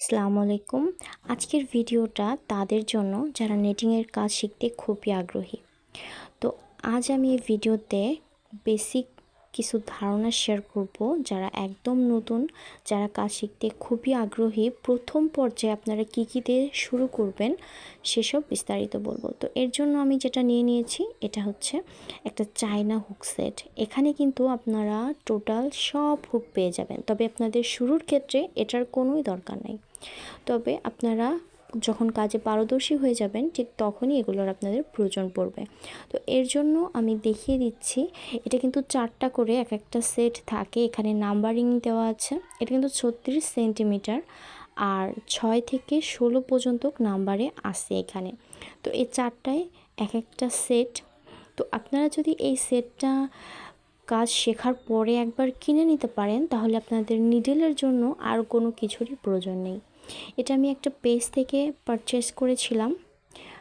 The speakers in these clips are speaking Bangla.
আসসালামু আলাইকুম। আজকের ভিডিওটা তাদের জন্য যারা নেটিংয়ের কাজ শিখতে খুবই আগ্রহী। তো আজ আমি এই ভিডিওতে বেসিক কিছু ধারণা শেয়ার করব। যারা একদম নতুন, যারা কাজ শিখতে খুবই আগ্রহী, প্রথম পর্যায়ে আপনারা কী কী দিয়ে শুরু করবেন সেসব বিস্তারিত বলব। তো এর জন্য আমি যেটা নিয়ে নিয়েছি, এটা হচ্ছে একটা চায়না হুক সেট। এখানে কিন্তু আপনারা টোটাল সব হুক পেয়ে যাবেন। তবে আপনাদের শুরুর ক্ষেত্রে এটার কোনোই দরকার নাই। তবে আপনারা যখন কাজে পারদর্শী হয়ে যাবেন, ঠিক তখনই এগুলোর আপনাদের প্রয়োজন পড়বে। তো এর জন্য আমি দেখিয়ে দিচ্ছি, এটা কিন্তু চারটা করে এক একটা সেট থাকে। এখানে নাম্বারিং দেওয়া আছে, এটা কিন্তু ছত্রিশ সেন্টিমিটার আর ছয় থেকে ষোলো পর্যন্ত নাম্বারে আসে এখানে। তো এই চারটায় এক একটা সেট। তো আপনারা যদি এই সেটটা কাজ শেখার পরে একবার কিনে নিতে পারেন, তাহলে আপনাদের নিডেলের জন্য আর কোনো কিছুরই প্রয়োজন নেই। এটা আমি একটা পেজ থেকে পারচেস করেছিলাম।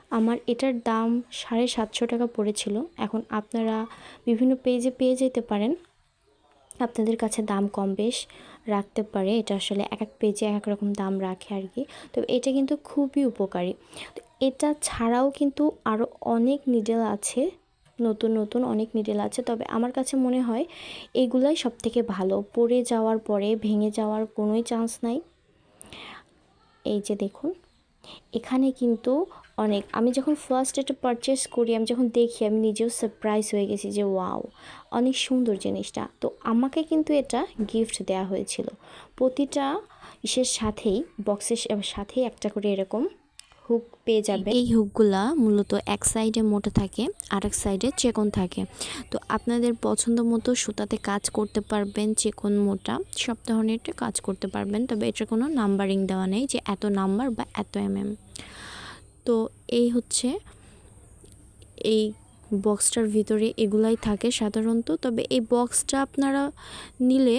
আমার এটার দাম সাড়ে সাতশো টাকা পড়েছিল। এখন আপনারা বিভিন্ন পেজে পেয়ে যেতে পারেন। আপনাদের কাছে দাম কম বেশ রাখতে পারে। এটা আসলে এক এক পেজে এক এক রকম দাম রাখে আর কি। তো এটা কিন্তু খুবই উপকারী। তো এটা ছাড়াও কিন্তু আরও অনেক নিডেল আছে। নতুন নতুন অনেক নিডেল আছে। তবে আমার কাছে মনে হয় এগুলাই সব থেকে ভালো। পড়ে যাওয়ার পরে, ভেঙে যাওয়ার কোনোই চান্স নাই। এই যে দেখুন, এখানে কিন্তু অনেক, আমি যখন ফার্স্ট এটা পারচেস করি, আমি যখন দেখি, আমি নিজেও সারপ্রাইজ হয়ে গেছি যে ওয়াও অনেক সুন্দর জিনিসটা। তো আমাকে কিন্তু এটা গিফট দেয়া হয়েছিল। প্রতিটা ইসের সাথেই বক্সের সাথেই একটা করে এরকম হুক পেয়ে যাবে। এই হুকগুলা মূলত এক সাইডে মোটা থাকে আর এক সাইডে চেকন থাকে। তো আপনাদের পছন্দ মতো সুতাতে কাজ করতে পারবেন চেকন মোটা সব ধরনের কাজ করতে পারবেন তবে এটা কোনো নাম্বারিং দেওয়া নেই যে এত নাম্বার বা এত এম এম তো এই হচ্ছে এই বক্সটার ভিতরে এগুলাই থাকে সাধারণত তবে এই বক্সটা আপনারা নিলে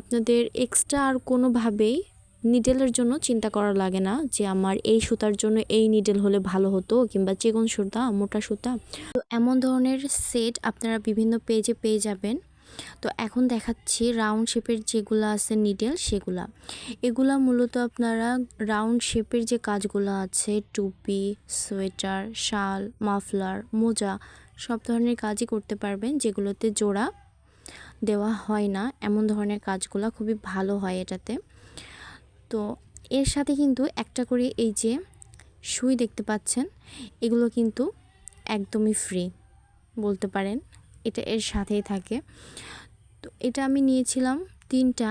আপনাদের এক্সট্রা আর কোনোভাবেই নিডেলের জন্য চিন্তা করা লাগে না যে আমার এই সুতার জন্য এই নিডেল হলে ভালো হতো কিংবা চিকন সুতা, মোটা সুতা। তো এমন ধরনের সেট আপনারা বিভিন্ন পেজে পেয়ে যাবেন। তো এখন দেখাচ্ছি রাউন্ড শেপের যেগুলো আছে নিডেল সেগুলা। এগুলা মূলত আপনারা রাউন্ড শেপের যে কাজগুলো আছে, টুপি, সোয়েটার, শাল, মাফলার, মোজা, সব ধরনের কাজই করতে পারবেন যেগুলোতে জোড়া দেওয়া হয় না। এমন ধরনের কাজগুলো খুবই ভালো হয় এটাতে। তো এর সাথে কিন্তু একটা করে এই যে সুই দেখতে পাচ্ছেন, এগুলো কিন্তু একদমই ফ্রি বলতে পারেন। এটা এর সাথেই থাকে। তো এটা আমি নিয়েছিলাম তিনটা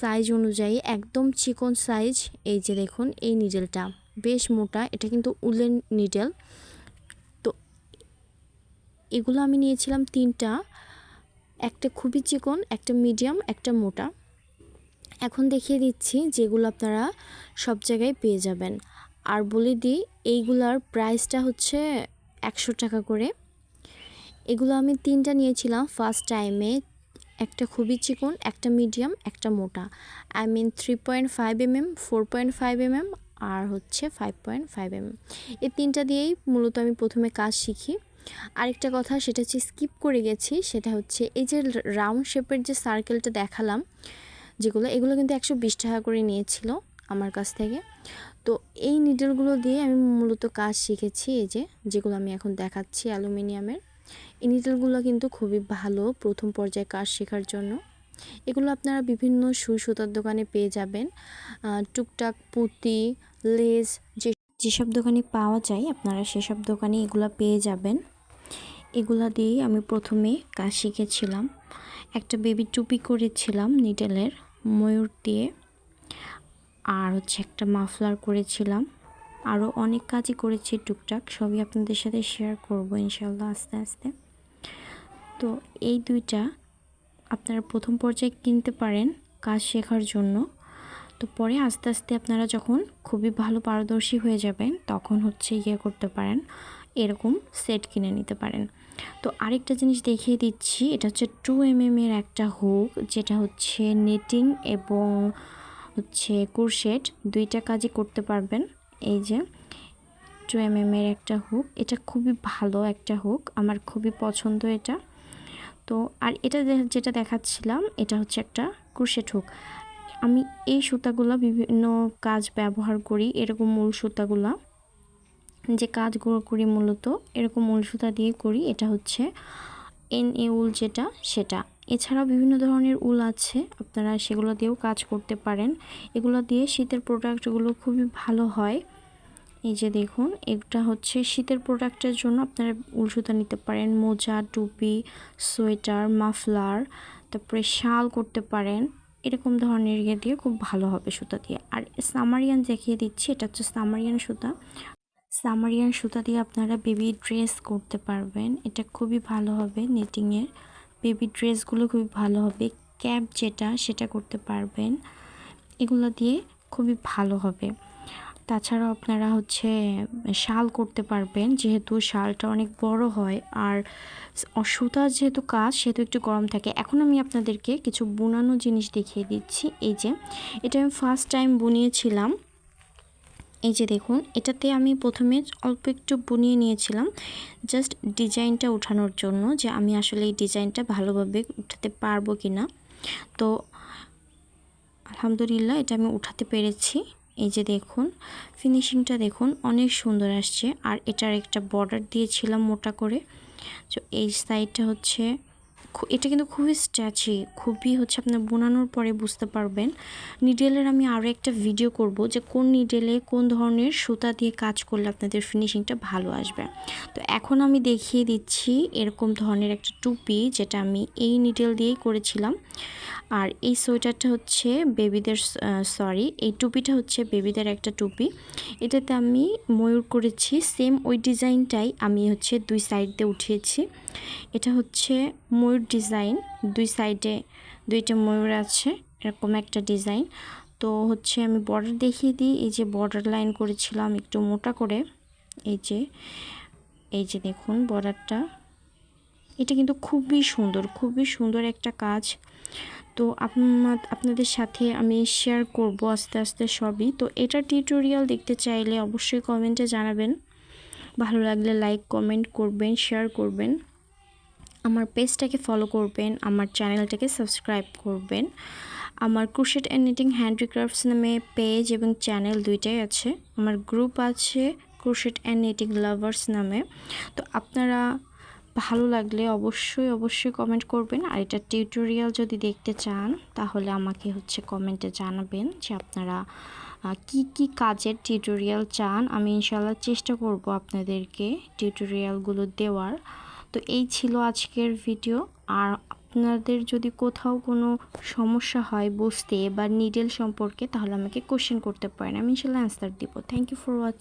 সাইজ অনুযায়ী, একদম চিকন সাইজ এই যে দেখুন, এই নিডেলটা বেশ মোটা, এটা কিন্তু উলেন নিডেল তো এগুলো আমি নিয়েছিলাম তিনটা, একটা খুবই চিকন, একটা মিডিয়াম একটা মোটা। এখন দেখিয়ে দিচ্ছি যেগুলো আপনারা সব জায়গায় পেয়ে যাবেন। আর বলে দিই, এইগুলার প্রাইসটা হচ্ছে একশো টাকা করে। এগুলো আমি তিনটা নিয়েছিলাম। ফার্স্ট টাইমে একটা খুবই চিকন, একটা মিডিয়াম, একটা মোটা। I mean three point five M M four point five M M আর হচ্ছে ফাইভ পয়েন্ট ফাইভ এম এই তিনটা দিয়েই মূলত আমি প্রথমে কাজ শিখি। আরেকটা কথা, সেটা হচ্ছে স্কিপ করে গেছি, সেটা হচ্ছে এই যে রাউন্ড শেপের যে সার্কেলটা দেখালাম যেগুলো, এগুলো কিন্তু একশো বিশ টাকা করে নিয়েছিল আমার কাছ থেকে। তো এই নিডলগুলো দিয়ে আমি মূলত কাজ শিখেছি এই যে, যেগুলো আমি এখন দেখাচ্ছি অ্যালুমিনিয়ামের। এই নিডলগুলো কিন্তু খুবই ভালো প্রথম পর্যায়ে কাজ শেখার জন্য। এগুলো আপনারা বিভিন্ন সুই সুতার দোকানে পেয়ে যাবেন। টুকটাক পুঁতি, লেস, যে, যেসব দোকানে পাওয়া যায় আপনারা সেসব দোকানে এগুলো পেয়ে যাবেন। এগুলা দিয়েই আমি প্রথমে কাজ শিখেছিলাম। একটা বেবি টুপি করেছিলাম নিটেলের, ময়ূর দিয়ে। আর হচ্ছে একটা মাফলার করেছিলাম। আরও অনেক কাজই করেছি টুকটাক, সবই আপনাদের সাথে শেয়ার করব ইনশাল্লাহ আস্তে আস্তে। তো এই দুইটা আপনারা প্রথম পর্যায়ে কিনতে পারেন কাজ শেখার জন্য। তো পরে আস্তে আস্তে আপনারা যখন খুবই ভালো পারদর্শী হয়ে যাবেন, তখন হচ্ছে ইয়ে করতে পারেন। এরকম সেট কিনে নিতে পারেন। তো আরেকটা জিনিস দেখিয়ে দিচ্ছি, এটা হচ্ছে টু এম এর একটা হুক যেটা হচ্ছে নেটিং এবং হচ্ছে কুরশেট দুইটা কাজই করতে পারবেন। এই যে টু এম এর একটা হুক এটা খুবই ভালো একটা হুক আমার খুবই পছন্দ এটা। তো আর এটা যেটা দেখাচ্ছিলাম, এটা হচ্ছে একটা ক্রুশেট হুক আমি এই সুতাগুলো বিভিন্ন কাজ ব্যবহার করি, এরকম মূল সুতাগুলা। যে কাজগুলো করি মূলত, এরকম উল সুতা দিয়ে করি, এটা হচ্ছে এন এ উল যেটা, সেটা। এছাড়াও বিভিন্ন ধরনের উল আছে, আপনারা সেগুলো দিয়েও কাজ করতে পারেন। এগুলো দিয়ে শীতের প্রোডাক্টগুলো খুবই ভালো হয়। এই যে দেখুন, এটা হচ্ছে শীতের প্রোডাক্টের জন্য আপনারা উল সুতা নিতে পারেন, মোজা, টুপি, সোয়েটার, মাফলার, তারপরে শাল করতে পারেন। এরকম ধরনের ইয়ে দিয়ে খুব ভালো হবে সুতা দিয়ে। আর সামারিয়ান দেখিয়ে দিচ্ছি, এটা হচ্ছে সামারিয়ান সুতা। সামারিয়ান সুতা দিয়ে আপনারা বেবি ড্রেস করতে পারবেন। এটা খুবই ভালো হবে নেটিংয়ের বেবি ড্রেসগুলো খুবই ভালো হবে। ক্যাপ যেটা, সেটা করতে পারবেন। এগুলো দিয়ে খুবই ভালো হবে। তাছাড়াও আপনারা হচ্ছে শাল করতে পারবেন, যেহেতু শালটা অনেক বড় হয়। আর সুতার যেহেতু কাজ, সেহেতু একটু গরম থাকে। এখন আমি আপনাদেরকে কিছু বুনানো জিনিস দেখিয়ে দিচ্ছি। এই যে, এটা আমি ফার্স্ট টাইম বুনিয়েছিলাম। এই যে দেখুন, এটাতে আমি প্রথমে অল্প একটু বুনিয়ে নিয়েছিলাম। জাস্ট ডিজাইনটা উঠানোর জন্য যে আমি আসলে এই ডিজাইনটা ভালোভাবে উঠাতে পারব কি না তো আলহামদুলিল্লাহ এটা আমি উঠাতে পেরেছি। এই যে দেখুন, ফিনিশিংটা দেখুন, অনেক সুন্দর আসছে। আর এটার একটা বর্ডার দিয়েছিলাম মোটা করে। তো এই সাইডটা হচ্ছে এটা কিন্তু খুবই স্ট্যাচি, খুবই হচ্ছে আপনার বোনানোর পরে বুঝতে পারবেন। নিডেলের আমি আরও একটা ভিডিও করব যে কোন নিডেলে কোন ধরনের সুতা দিয়ে কাজ করলে আপনাদের ফিনিশিংটা ভালো আসবে। তো এখন আমি দেখিয়ে দিচ্ছি এরকম ধরনের একটা টুপি যেটা আমি এই নিডেল দিয়েই করেছিলাম। আর এই সোয়েটারটা হচ্ছে বেবিদের সরি এই টুপিটা হচ্ছে বেবিদের একটা টুপি। এটাতে আমি ময়ূর করেছি সেম ওই ডিজাইনটাই আমি হচ্ছে দুই সাইড দিয়ে উঠিয়েছি। এটা হচ্ছে ময়ূর ডিজাইন। দুই সাইডে দুইটা ময়ূর আছে, এরকম একটা ডিজাইন। তো হচ্ছে আমি বর্ডার দেখিয়ে দিই। এই যে বর্ডার লাইন করেছিলাম একটু মোটা করে। এই যে এই যে দেখুন বর্ডারটা এটা কিন্তু খুবই সুন্দর খুবই সুন্দর একটা কাজ। তো আপনাদের সাথে আমি শেয়ার করব আস্তে আস্তে সবই। তো এটা টিউটোরিয়াল দেখতে চাইলে অবশ্যই কমেন্টে জানাবেন। ভালো লাগলে লাইক কমেন্ট করবেন শেয়ার করবেন। আমার পেজটাকে ফলো করবেন, আমার চ্যানেলটাকে সাবস্ক্রাইব করবেন। আমার ক্রুশেট অ্যান্ড নিটিং হ্যান্ডিক্রাফটস নামে পেজ এবং চ্যানেল দুইটাই আছে। আমার গ্রুপ আছে ক্রুশেট অ্যান্ড নিটিং লাভার্স নামে। তো আপনারা ভালো লাগলে অবশ্যই অবশ্যই কমেন্ট করবেন। আর এটা টিউটোরিয়াল যদি দেখতে চান, তাহলে আমাকে হচ্ছে কমেন্টে জানাবেন যে আপনারা কি কি কাজের টিউটোরিয়াল চান। আমি ইনশাল্লাহ চেষ্টা করব আপনাদেরকে টিউটোরিয়ালগুলো দেওয়ার। তো এই ছিল আজকের ভিডিও আর আপনাদের যদি কোথাও কোনো সমস্যা হয় বুঝতে বা নিডেল সম্পর্কে, তাহলে আমাকে কোশ্চেন করতে পারেন। আমি ইনশাল্লাহ অ্যান্সার দিব। Thank you for watching